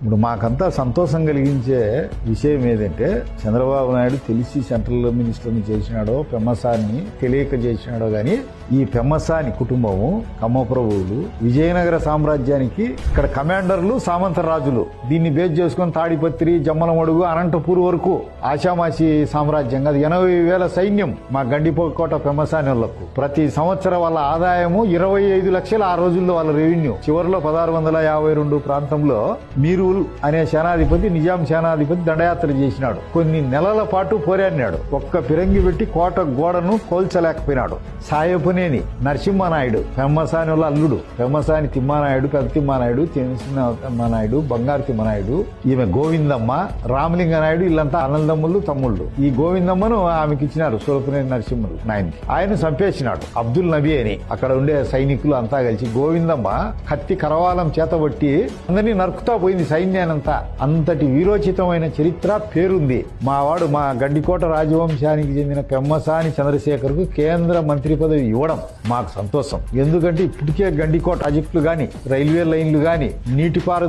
ఇప్పుడు మాకంతా సంతోషం కలిగించే విషయం ఏదంటే చంద్రబాబు నాయుడు తెలిసి సెంట్రల్ మినిస్టర్ని చేసినాడో పెమ్మసాన్ని తెలియక చేసినాడో కానీ ఈ పెమ్మసాని కుటుంబము కమ్మప్రభువులు విజయనగర సామ్రాజ్యానికి ఇక్కడ కమాండర్లు సామంత రాజులు దీన్ని బేస్ చేసుకొని తాడిపత్రి జమ్మలమడుగు అనంతపూర్ వరకు ఆశామాషి సామ్రాజ్యం అది ఎనభై వేల సైన్యం మా గండిపోకోట పెమ్మసాని వాళ్ళకు. ప్రతి సంవత్సరం వాళ్ళ ఆదాయము ఇరవై ఐదు లక్షల ఆ రోజుల్లో వాళ్ళ రెవెన్యూ చివరిలో పదహారు వందల యాభై రెండు ప్రాంతంలో మీరు మీరుల్ అనే సేనాధిపతి నిజాం సేనాధిపతి దండయాత్ర చేసినాడు. కొన్ని నెలల పాటు పోరాడినాడు. ఒక్క ఫిరంగి పెట్టి కోట గోడను కోల్చలేకపోయినాడు. సాయపునేని నరసింహనాయుడు పెమ్మసాని వాళ్ళ అల్లుడు పెమ్మసాని తిమ్మానాయుడు పెద్ద తిమ్మానాయుడు చిన్న తిమ్మానాయుడు బంగారు తిమ్మనాయుడు ఈమె గోవిందమ్మ రామలింగ నాయుడు వీళ్ళంతా అనందమ్ములు తమ్ముళ్ళు. ఈ గోవిందమ్మను ఆమెకి ఇచ్చినారు సూరపునేని నరసింహులు నాయనకి. ఆయన చంపేసినాడు అబ్దుల్ నబీ అని. అక్కడ ఉండే సైనికులు అంతా కలిసి గోవిందమ్మ కత్తి కరవాలం చేతబట్టి అందరినీ నరుకుతా పోయింది సైన్యానంతా అంతటి వీరోచితమైన చరిత్ర పేరుంది. మావాడు మా గడ్డికోట రాజవంశానికి చెందిన పెమ్మసాని చంద్రశేఖర్కు కేంద్ర మంత్రి పదవి ఇవ్వడం మాకు సంతోషం. ఎందుకంటే ఇప్పటికే గండికోట ప్రాజెక్టులు గాని రైల్వే లైన్లు గాని నీటిపారుదల